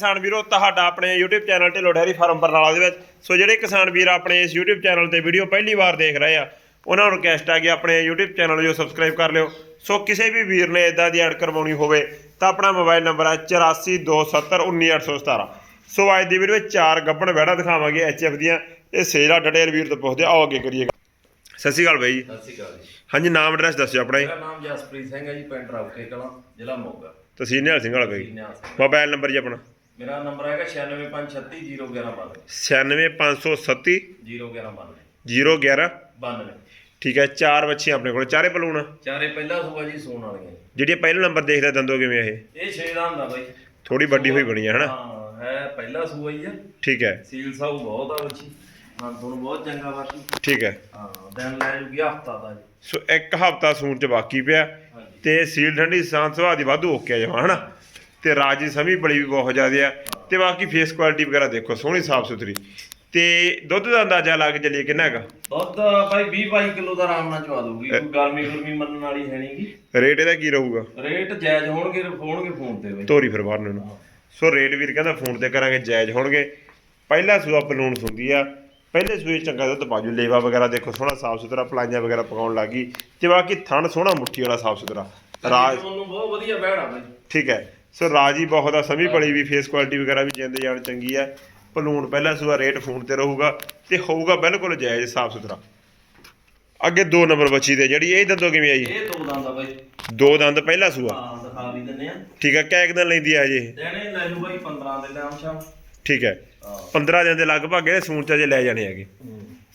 ਕਿਸਾਨ ਵੀਰੋ ਤੁਹਾਡਾ ਆਪਣੇ YouTube channel Dhillon dairy farm Barnala ਦੇ ਵਿੱਚ। ਸੋ ਜਿਹੜੇ ਕਿਸਾਨ ਵੀਰ ਆਪਣੇ ਇਸ YouTube ਚੈਨਲ ਤੇ ਵੀਡੀਓ ਪਹਿਲੀ ਵਾਰ ਦੇਖ ਰਹੇ ਆ ਉਹਨਾਂ ਨੂੰ ਰਿਕਵੈਸਟ ਆ ਕਿ ਆਪਣੇ YouTube ਚੈਨਲ ਨੂੰ ਜੋ ਸਬਸਕ੍ਰਾਈਬ ਕਰ ਲਿਓ। ਸੋ ਕਿਸੇ ਵੀ ਵੀਰ ਨੇ ਇਦਾਂ ਦੀ ਐਡ ਕਰਵਾਉਣੀ ਹੋਵੇ ਤਾਂ ਆਪਣਾ ਮੋਬਾਈਲ ਨੰਬਰ ਹੈ 8427191817 ਸੋ ਅੱਜ ਦੀ ਵੀਡੀਓ ਵਿੱਚ ਚਾਰ ਗੱਬਣ ਵੈੜਾ ਦਿਖਾਵਾਂਗੇ ਐਚਐਫ ਦੀਆਂ। ਇਹ ਸੇਲਾ ਡਿਟੇਲ ਵੀਰ ਤੋਂ ਪੁੱਛਦੇ ਆਓ ਅੱਗੇ ਕਰੀਏ ਸਤਿ ਸ਼੍ਰੀ ਅਕਾਲ ਬਾਈ ਸਤਿ ਸ਼੍ਰੀ ਅਕਾਲ ਜੀ। ਹਾਂਜੀ ਨਾਮ ਐਡਰੈਸ ਦੱਸਿਓ ਆਪਣਾ ਜੀ। ਮੇਰਾ ਨਾਮ ਜਸਪ੍ਰੀਤ ਸਿੰਘ ਹੈ ਜੀ ਪਿੰਡ ਰਾਉਕੇ ਕਲਾਂ ਜ਼ਿਲ੍ਹਾ ਮੋਗਾ। ਤਹਿਸੀਲ ਨਿਹਾਲ ਸਿੰਘ ਵਾਲਾ ਬਾਈ। ਮੋਬਾਈਲ ਨੰਬਰ ਜੀ ਆਪਣਾ। ਮੇਰਾ ਨੰਬਰ ਹੈਗਾ 9653360192 96537 0192 011 ਠੀਕ ਹੈ ਚਾਰ ਬੱਚੀਆਂ ਆਪਣੇ ਕੋਲ। ਚਾਰੇ ਬਲੂਨ। ਚਾਰੇ ਪਹਿਲਾ ਸੂਆ ਜੀ ਸੂਣ ਵਾਲੀਆਂ। ਜਿਹੜੀ ਪਹਿਲਾ ਨੰਬਰ ਦੇਖਦਾ ਦੰਦੋ ਕਿਵੇਂ ਇਹ? ਇਹ 6 ਦਾ ਹੁੰਦਾ ਬਾਈ। ਥੋੜੀ ਵੱਡੀ ਹੋਈ ਬਣੀ ਹੈ ਹਨਾ? ਹਾਂ ਹੈ ਪਹਿਲਾ ਸੂਆ ਹੀ ਆ। ਠੀਕ ਹੈ। ਸੀਲ ਸਾਊ ਬਹੁਤ ਆ ਬੱਚੀ। ਹਾਂ ਤੁਹਾਨੂੰ ਬਹੁਤ ਚੰਗਾ ਬਾਕੀ। ਠੀਕ ਹੈ। ਹਾਂ ਦਿਨ ਲੈ ਜੂਗੀ ਹਫਤਾ ਦਾ ਜੀ। ਸੋ ਇੱਕ ਹਫਤਾ ਸੂਣ ਚ ਬਾਕੀ ਪਿਆ ਤੇ ਸੀਲ ਠੰਡੀ ਸਾਂਤ ਸੁਭਾਅ ਦੀ ਵਾਧੂ ਓਕੇ ਆ ਜਮਾ ਹਨਾ? ਤੇ ਰਾਜੀ ਸਮੀ ਬੜੀ ਵੀ ਬਹੁਤ ਜ਼ਿਆਦਾ ਆ। ਤੇ ਬਾਕੀ ਫੇਸ ਕੁਆਲਿਟੀ ਵਗੈਰਾ ਦੇਖੋ ਸੋਹਣੀ ਸਾਫ਼ ਸੁਥਰੀ। ਤੇ ਦੁੱਧ ਦਾ ਅੰਦਾਜ਼ਾ ਲਾ ਕੇ ਚੱਲੀਏ ਕਿੰਨਾ ਹੈਗਾ? ਦੁੱਧ ਬਾਈ 20 22 ਕਿਲੋ ਦਾ ਆਰਾਮ ਨਾਲ ਚਵਾ ਦੂਗੀ ਕੋਈ ਗਰਮੀ ਗੁਰਮੀ ਮੰਨਣ ਵਾਲੀ ਹੈ ਨਹੀਂਗੀ ਰੇਟ ਇਹਦਾ ਕੀ ਰਹੂਗਾ? ਰੇਟ ਜਾਇਜ਼ ਹੋਣਗੇ ਹੋਣਗੇ ਫੋਨ ਤੇ ਬਾਈ। ਤੋਰੀ ਫਿਰ ਬਾਹਰ ਨੂੰ। ਸੋ ਰੇਟ ਵੀਰ ਕਹਿੰਦਾ ਫੋਨ ਤੇ ਕਰਾਂਗੇ ਜਾਇਜ਼ ਹੋਣਗੇ। ਪਹਿਲਾ ਸੂਆ ਪਲੂਣ ਹੁੰਦੀ ਆ। ਪਹਿਲੇ ਸੂਏ ਚੰਗਾ ਦੁੱਧ ਬਾਜੂ ਲੇਵਾ ਵਗੈਰਾ ਦੇਖੋ ਸੋਹਣਾ ਸਾਫ਼ ਸੁਥਰਾ ਪਲਾਈਆਂ ਵਗੈਰਾ ਪਕਾਉਣ ਲੱਗੀ ਤੇ ਬਾਕੀ ਥਣ ਸੋਹਣਾ ਮੁੱਠੀ ਵਾਲਾ ਸਾਫ਼ ਸੁਥਰਾ। ਰਾਜ ਤੁਹਾਨੂੰ ਬਹੁਤ ਵਧੀਆ ਬਹਿਣਾ ਬਾਈ। ਠੀਕ ਹੈ। ਸੋ ਰਾਜੀ ਬਹੁਤ ਆ ਸਮੀ ਪਲੀ ਵੀ ਫੇਸ ਕੁਆਲਿਟੀ ਵਗੈਰਾ ਵੀ ਜਿੰਦੇ ਜਾਣ ਚੰਗੀ ਆ। ਪਲੂਣ ਪਹਿਲਾ ਸੂਆ ਰੇਟ ਫੋਨ ਤੇ ਰਹੂਗਾ ਤੇ ਹੋਊਗਾ ਬਿਲਕੁਲ ਜਾਇਜ਼ ਸਾਫ਼ ਸੁਥਰਾ। ਅੱਗੇ ਦੋ ਨੰਬਰ ਬੱਚੀ ਦੇ ਜਿਹੜੀ ਇਹ ਦੰਦੋਂ ਕਿਵੇਂ ਆਈ ਇਹ ਦੋ ਦੰਦ ਆ ਬਾਈ। ਦੋ ਦੰਦ ਪਹਿਲਾ ਸੂਆ? ਹਾਂ ਦਿਖਾ ਵੀ ਦਿੰਨੇ ਆ। ਠੀਕ ਕਿਆ ਇੱਕ ਦਿਨ ਲੈਂਦੀ ਆ ਇਹ? ਦੇਣੇ ਲੈ ਲੂ ਬਾਈ 15 ਦੇ ਨਾਮ ਸ਼ਾਮ। ਠੀਕ ਹੈ ਹਾਂ। 15 ਦਿਨ ਦੇ ਲਗਭਗ ਇਹਦੇ ਸੂਣ ਚ ਜੇ ਲੈ ਜਾਣੇ ਹੈਗੇ।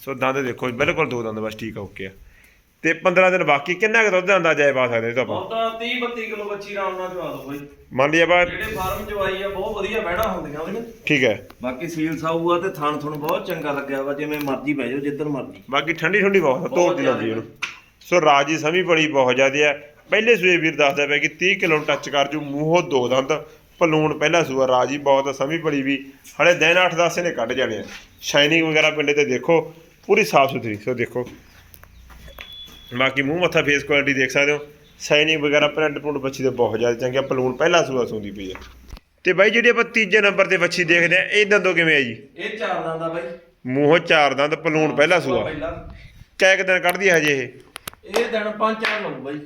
ਸੋ ਦੰਦ ਦੇਖੋ ਬਿਲਕੁਲ ਦੋ ਦੰਦ ਬਸ ਠੀਕ ਆ ਓਕੇ ਆ। ਤੇ 15 ਦਿਨ ਬਾਕੀ ਕਿੰਨਾ ਕੁ ਦੁੱਧ ਦਾ ਅੰਦਾਜ਼ਾ ਹੈ ਪਾ ਸਕਦੇ ਇਹ ਤੋਂ ਆਪਾਂ? ਬਹੁਤ ਤਾਂ 30 32 ਕਿਲੋ ਬੱਚੀ ਆਰਾਮ ਨਾਲ ਚਵਾ ਦੋ ਬਾਈ। ਮੰਨ ਲਈ ਆਪਾਂ ਜਿਹੜੇ ਫਾਰਮ ਚ ਆਈ ਆ ਬਹੁਤ ਵਧੀਆ ਬਹਿਣਾ ਹੁੰਦੀਆਂ ਉਹਦੀਆਂ ਠੀਕ ਹੈ। ਬਾਕੀ ਸੀਲ ਸਾਊ ਆ ਤੇ ਥਣ ਥਣ ਬਹੁਤ ਚੰਗਾ ਲੱਗਿਆ ਵਾ ਜਿਵੇਂ ਮਰਜ਼ੀ ਬਹਿ ਜਾਓ ਜਿੱਧਰ ਮਰਜ਼ੀ। ਬਾਕੀ ਠੰਡੀ ਠੰਡੀ ਬਹੁਤ ਆ, ਤੋੜ ਦੀ ਲੱਗਦੀ ਇਹਨੂੰ। ਸੋ ਰਾਜੀ ਸਮੀ ਬੜੀ ਬਹੁਤ ਜ਼ਿਆਦੀ ਹੈ ਪਹਿਲੇ ਸੂਏ ਵੀਰ ਦੱਸਦਾ ਪਿਆ ਕਿ 30 ਕਿਲੋ ਟੱਚ ਕਰ ਜੂ ਮੂੰਹੋਂ ਦੋ ਦੰਦ ਪਲੂਣ ਪਹਿਲਾ ਸੂਆ ਰਾਜੀ ਬਹੁਤ ਆ, ਸਮੀ ਬੜੀ ਵੀ। ਹਲੇ ਦਿਨ 8-10 ਨੇ ਕੱਢ ਜਾਣੇ ਆ। ਸ਼ਾਈਨਿੰਗ ਵਗੈਰਾ ਪਿੰਡੇ ਤੇ ਦੇਖੋ ਪੂਰੀ ਸਾਫ਼ ਸੁਥਰੀ ਸੋ ਦੇਖੋ। ਬਾਕੀ ਮੂੰਹ ਮੱਥਾ ਫੇਸ ਕੁਆਲਿਟੀ ਦੇਖ ਸਕਦੇ ਹੋ। ਸ਼ਾਈਨਿੰਗ ਵਗੈਰਾ ਪ੍ਰਿੰਟ ਪੁੰਟ ਬੱਚੀ ਦੇ ਬਹੁਤ ਜ਼ਿਆਦਾ ਚੰਗੇ ਆ, ਪਲੂਣ ਪਹਿਲਾ ਸੂਆ ਸੂੰਦੀ ਪਈ ਹੈ ਤੇ ਬਾਈ ਜਿਹੜੀ ਆਪਾਂ ਤੀਜੇ ਨੰਬਰ ਤੇ ਬੱਚੀ ਦੇਖਦੇ ਆ ਇਹ ਦੰਦੋਂ ਕਿਵੇਂ ਆ ਜੀ? ਇਹ ਚਾਰ ਦੰਦ ਆ ਬਾਈ। ਮੂੰਹੋਂ ਚਾਰ ਦੰਦ ਪਲੂਣ ਪਹਿਲਾ ਸੂਆ। ਪਹਿਲਾ। ਕੈ ਕੁ ਦਿਨ ਕੱਢਦੀ ਹੈ ਹਜੇ ਇਹ? ਇਹ ਦਿਨ ਪੰਜ ਚਾਰ ਲਊ ਬਾਈ।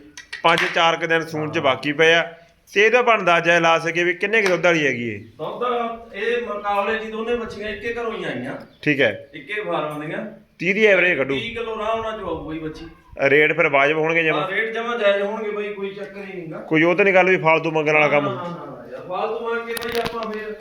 ਪੰਜ ਚਾਰ ਕੁ ਦਿਨ ਸੂਣ ਚ ਬਾਕੀ ਪਏ ਆ। ਤੇ ਇਹਦਾ ਬਣਦਾ ਜਾਇ ਲਾ ਸਕੇ ਵੀ ਕਿੰਨੇ ਕੁ ਦੁੱਧ ਵਾਲੀ ਹੈਗੀ ਇਹ? ਦੁੱਧ ਇਹ ਮੁਕਾਬਲੇ ਜੀ ਦੋਨੇ ਬੱਚੀਆਂ ਇੱਕੇ ਘਰੋਂ ਹੀ ਆਈਆਂ। ਠੀਕ ਹੈ। ਇੱਕੇ ਫਾਰਮ ਦੀਆਂ। 30 ਦੀ ਐਵਰੇਜ ਕੱਢੂ। 30 ਕਿਲੋ ਆਰਾਮ ਨਾਲ ਚਵਾਊ ਬਾਈ ਬੱਚੀ। ਰੇਟ ਫਿਰ ਵਾਜਬ ਹੋਣਗੇ ਜਮਾ? ਹਾਂ ਰੇਟ ਜਮਾ ਜਾਇਜ਼ ਹੋਣਗੇ ਬਾਈ ਕੋਈ ਚੱਕਰ ਹੀ ਨਹੀਂਗਾ। ਕੋਈ ਉਹ ਤਾਂ ਨਹੀਂ ਗੱਲ ਵੀ ਫਾਲਤੂ ਮੰਗਣ ਵਾਲਾ ਕੰਮ। ਯਾਰ ਫਾਲਤੂ ਮੰਗ ਕੇ ਬਾਈ ਆਪਾਂ ਫੇਰ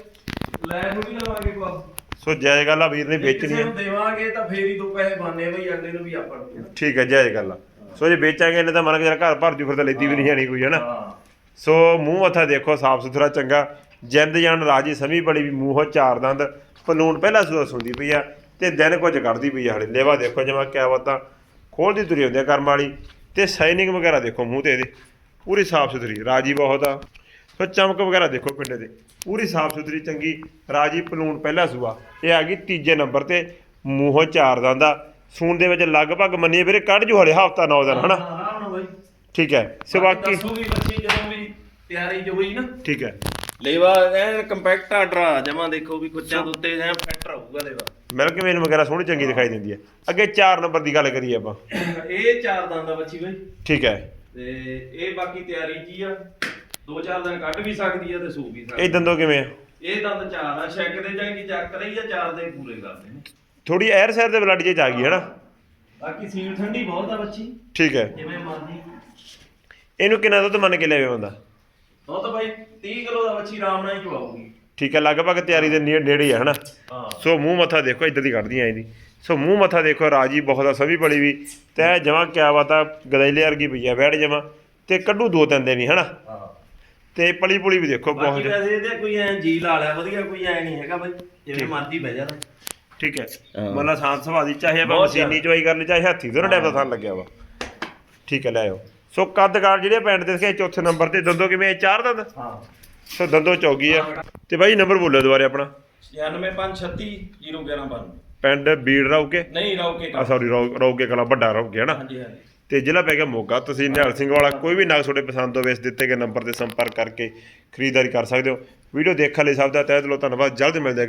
ਲੈ ਨੂੰ ਵੀ ਲਵਾਂਗੇ ਕੋ ਸੋ ਜਾਇਜ਼ ਗੱਲ ਆ ਵੀਰ ਨੇ ਵੇਚਣੀ ਨੂੰ ਦੇਵਾਂਗੇ ਤਾਂ ਫੇਰ ਹੀ ਦੋ ਪੈਸੇ ਬਣਨੇ ਬਾਈ ਅਗਲੇ ਨੂੰ ਵੀ ਆਪਾਂ ਨੂੰ। ਠੀਕ ਹੈ ਜਾਇਜ਼ ਗੱਲ ਆ। ਸੋ ਜੇ ਵੇਚਾਂਗੇ ਇਹਨੇ ਤਾਂ ਮਨ ਕੇ ਜਰਾ ਘਰ ਭਰ ਜੂ ਫਿਰ ਤਾਂ ਲੈਦੀ ਵੀ ਨਹੀਂ ਜਾਣੀ ਕੋਈ ਹਨਾ ਹਾਂ। ਸੋ ਮੂੰਹ ਮੱਥਾ ਦੇਖੋ, ਸਾਫ਼ ਸੁਥਰਾ, ਚੰਗਾ। ਜਿੰਦ ਜਾਨ ਰਾਜੀ, ਸਮੀ ਬੜੀ ਵੀ ਮੂੰਹੋਂ ਚਾਰ ਦੰਦ। ਪਲੂਣ ਪਹਿਲਾ ਸੂਆ ਸੁੰਦੀ ਪਈ ਆ ਤੇ ਦਿਨ ਕੁਝ ਕੱਢਦੀ ਪਈ ਆ ਹਲੇ। ਲੇਵਾ ਦੇਖੋ ਜਮਾ ਕਿਆ ਬਤਾ। ਖੋਲਦੀ ਤੁਰੀ ਹੁੰਦੀ ਆ ਕਰਮ ਵਾਲੀ। ਤੇ ਸ਼ਾਈਨਿੰਗ ਵਗੈਰਾ ਦੇਖੋ ਮੂੰਹ ਤੇ ਇਹਦੇ। ਪੂਰੀ ਸਾਫ਼ ਸੁਥਰੀ, ਰਾਜੀ ਬਹੁਤ ਆ। ਸੋ ਚਮਕ ਵਗੈਰਾ ਦੇਖੋ ਪਿੰਡੇ ਦੇ। ਪੂਰੀ ਸਾਫ਼ ਸੁਥਰੀ, ਚੰਗੀ। ਰਾਜੀ ਪਲੂਣ ਪਹਿਲਾ ਸੂਆ। ਇਹ ਆ ਗਈ ਤੀਜੇ ਨੰਬਰ ਤੇ ਮੂੰਹੋਂ ਚਾਰ ਦੰਦ ਆ। ਸੂਣ ਦੇ ਵਿੱਚ ਲਗਭਗ ਮੰਨੀਏ ਵੀਰੇ, ਕੱਢ ਜੂ ਹਲੇ, ਹਫਤਾ 9 ਦਿਨ, ਹਨਾ? ਆਰਾਮ ਠੀਕ ਹੈ ਸੋ ਬਾਕੀ ਦੱਸੂਗੀ ਬੱਚੀ ਜਦੋਂ ਵੀ ਤਿਆਰੀ ਚ ਹੋਈ ਨਾ। ਠੀਕ ਹੈ। ਲੇਵਾ ਐਨ ਕੰਪੈਕਟ ਆਰਡਰ ਆ ਜਮਾ ਦੇਖੋ ਵੀ ਕੁੱਚਾਂ ਦੇ ਉੱਤੇ ਐਨ ਫਿੱਟ ਰਹੂਗਾ ਲੇਵਾ। ਮਿਲਕ ਮੇਨ ਵਗੈਰਾ ਸੋਹਣੀ ਚੰਗੀ ਦਿਖਾਈ ਦਿੰਦੀ ਹੈ। ਅੱਗੇ 4 ਨੰਬਰ ਦੀ ਗੱਲ ਕਰੀਏ ਆਪਾਂ। ਇਹ ਚਾਰ ਦੰਦ ਆ ਬੱਚੀ ਬਾਈ। ਠੀਕ ਹੈ। ਤੇ ਇਹ ਬਾਕੀ ਤਿਆਰੀ ਜੀ ਆ? ਦੋ ਚਾਰ ਦਿਨ ਕੱਢ ਵੀ ਸਕਦੀ ਆ ਤੇ ਸੂ ਵੀ ਸਕਦੀ ਇਹ ਦੰਦੋਂ ਕਿਵੇਂ ਆ? ਇਹ ਦੰਦ ਚਾਰ ਆ ਛੈਕ ਦੇ ਜਾਂ ਕੀ ਚੱਕ ਰਹੀ ਆ ਚਾਰ ਦੇ ਪੂਰੇ ਕਰਦੇ ਨੇ। ਥੋੜੀ ਐਰ ਸੈਰ ਦੇ ਬਲੱਡ ਜੇ ਚ ਆ ਗਈ ਹੈ ਨਾ? ਬਾਕੀ ਸੀਲ ਠੰਡੀ ਬਹੁਤ ਆ ਬੱਚੀ। ਠੀਕ ਹੈ। ਜਿਵੇਂ ਮਰਜ਼ੀ। ਇਹਨੂੰ ਕਿੰਨਾ ਦੁੱਧ ਮੰਨ ਕੇ ਲੈਵੇ ਬੰਦਾ? ਉਹ ਤਾਂ ਬਾਈ 30 ਕਿਲੋ ਦਾ ਬੱਚੀ ਆਰਾਮ ਨਾਲ ਹੀ ਚਵਾਉਗੀ ਠੀਕ ਹੈ ਲਗਭਗ ਤਿਆਰੀ ਦੇ ਨੇੜੇ ਨੇੜੇ ਹੀ ਆ ਹਨਾ? ਹਾਂ। ਸੋ ਮੂੰਹ ਮੱਥਾ ਦੇਖੋ ਇੱਧਰ ਦੀ ਕੱਢਦੀਆਂ ਇਹਦੀ। ਸੋ ਮੂੰਹ ਮੱਥਾ ਦੇਖੋ ਰਾਜੀ ਬਹੁਤ ਆ ਸਭੀ ਬੜੀ ਵੀ। ਤੈ ਜਮਾ ਕਿਆ ਬਾਤਾ ਗਦੈਲੇ ਵਰਗੀ ਪਈ ਆ ਬੈਠ ਜਮਾ। ਤੇ ਕੱਢੂ ਦੋ ਤਿੰਨ ਦਿਨ ਹੀ ਹਨਾ? ਹਾਂ। ਤੇ ਪਲੀ ਪੁਲੀ ਵੀ ਦੇਖੋ ਬਹੁਤ ਬਾਕੀ ਵੈਸੇ ਇਹਦੇ ਕੋਈ ਐ ਜੀ ਲਾ ਲਿਆ ਵਧੀਆ ਕੋਈ ਐ ਨਹੀਂ ਹੈਗਾ ਬਾਈ। ਜਿਵੇਂ ਮਰਜ਼ੀ ਬਹਿ ਜਾਣਾ ਠੀਕ ਹੈ। ਹਾਂ। ਮਤਲਬ ਸ਼ਾਂਤ ਸੁਭਾਅ ਦੀ ਚਾਹੇ ਆਪਾਂ ਬਹੁਤ ਮਸ਼ੀਨੀ ਚਵਾਈ ਕਰ ਲਈ ਚਾਹੇ ਹੱਥੀ ਦੋਨੋਂ ਟਾਈਪ ਦਾ ਥਣ ਲੱਗਿਆ ਵਾ। ਠੀਕ ਹੈ ਲੈ ਆਓ। ਸੋ ਕੱਦਕਾਰ ਜਿਹੜੇ ਪਿੰਡ ਦੇ ਸਿਖੇ ਚੌਥੇ ਨੰਬਰ ਤੇ। ਦੰਦੋ ਕਿਵੇਂ ਚਾਰ ਦੰਦ? ਹਾਂ। ਸੋ ਦੰਦੋ ਚੌਗੀ ਆ। ਤੇ ਬਾਈ ਨੰਬਰ ਬੋਲੋ ਦੁਬਾਰੇ ਆਪਣਾ। 9536 01192 ਪਿੰਡ ਬੀੜ ਰੌਕੇ ਨਹੀਂ ਰੌਕੇ ਆ ਸੌਰੀ ਰੌਕੇ ਕਲਾ ਵੱਡਾ ਰੌਕੇ ਹਨਾ? ਹਾਂਜੀ ਹਾਂਜੀ। ਤੇ ਜ਼ਿਲ੍ਹਾ ਪੈ ਗਿਆ ਮੋਗਾ। ਤੁਸੀਂ ਨਿਹਾਲ ਸਿੰਘ ਵਾਲਾ ਕੋਈ ਵੀ ਨਗ ਤੁਹਾਡੇ ਪਸੰਦ ਹੋਵੇ ਇਸ ਦਿੱਤੇ ਗਏ ਨੰਬਰ ਤੇ ਸੰਪਰਕ ਕਰਕੇ ਖਰੀਦਦਾਰੀ ਕਰ ਸਕਦੇ ਹੋ। ਵੀਡੀਓ ਦੇਖਣ ਲਈ ਸਭ ਦਾ ਤਹਿ ਦਿਲੋਂ ਧੰਨਵਾਦ। ਜਲਦ ਮਿਲਦੇ